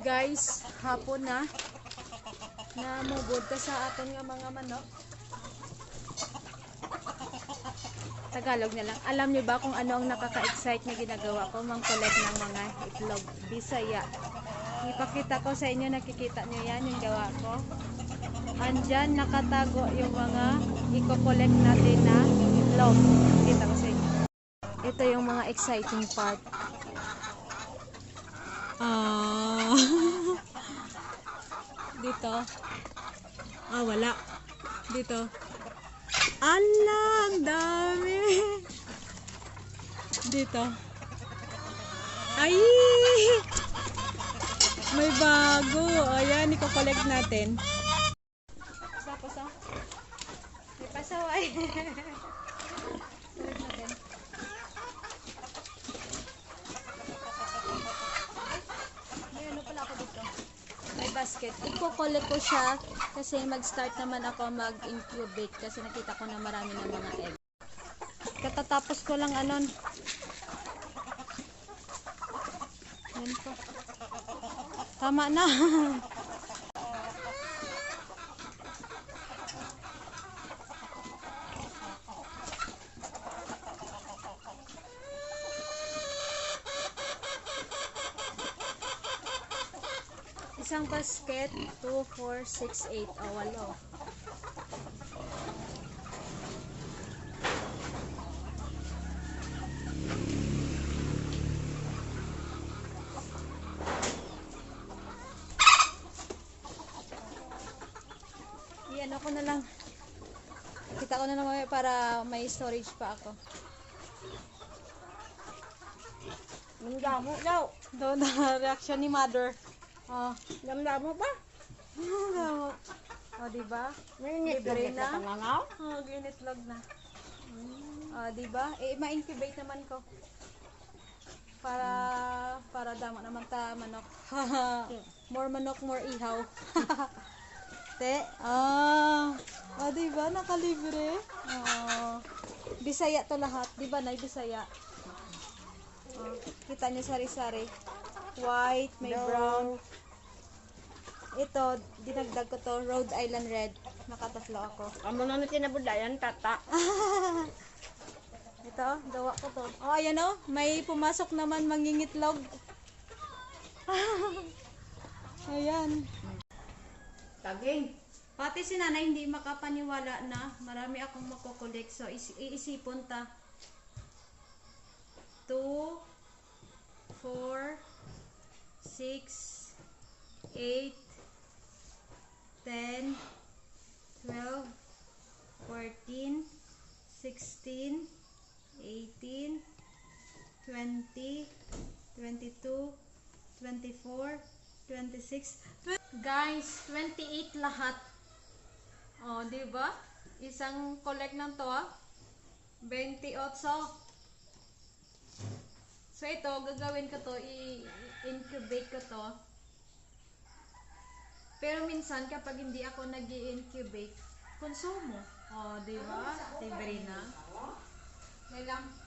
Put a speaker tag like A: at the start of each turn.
A: guys, hapon na. Namubod ka sa aton nga mga manok. Tagalog na lang. Alam niyo ba kung ano ang nakaka-excite na ginagawa ko? Mang-collect ng mga itlog. Bisaya. Ipakita ko sa inyo, nakikita niyo yan, yung gawa ko. Andyan, nakatago yung mga i-collect natin na itlog. Kita ko sa inyo. Ito yung mga exciting part. Ah. Dito. Ah, wala. Dito. Ala, dami. Dito. Ay! May bago. Ayan, iko-collect natin. Tapos, ah. May pasaway. Collect natin. May ano pala ako dito. May basket. Iko-collect ko siya kasi mag-start naman ako mag-incubate kasi nakita ko na marami ng mga egg. Katatapos ko lang anon. Yan po. Tama na. Isang basket, 2, 4, 6, 8. O, walo. Iyan ako na lang. Kita ko na lang mamaya para may storage pa ako.
B: Namdamo daw.
A: Doon na reaction ni mother. Oh,
B: Namdamo ba?
A: o, oh, diba?
B: Mainit
A: Libre na? Oh, ginitlog na. Ah, 'di ba? Eh ma-incubate naman ko. Para para damo naman ta manok. more manok, more ihaw. Te, ah, ah 'di ba nakalibre? Oh. Bisaya to lahat, 'di ba? Nay Bisaya. Oh, kita niyo sari-sari. White, may brown. Ito, dinagdag ko to, Rhode Island Red. Nakatatlo ako.
B: Amo na natin nabudayan, tata.
A: Ito, gawa ko to. Oh, ayan oh, may pumasok naman mangingitlog. ayan.
B: Taging.
A: Pati si nanay hindi makapaniwala na marami akong makukulik. So, is- iisipon ta. 2, 4, 6, 8, 10, 12, 14, 16, 18, 20, 22, 24, 26, Guys, 28 lahat. Oh, di ba? Isang collect ng to, ah. 28. So, ito, gagawin ko to, i-incubate ko to. Pero minsan, kapag hindi ako nag incubate konsumo. Oh, di ba? Libre na. May lang.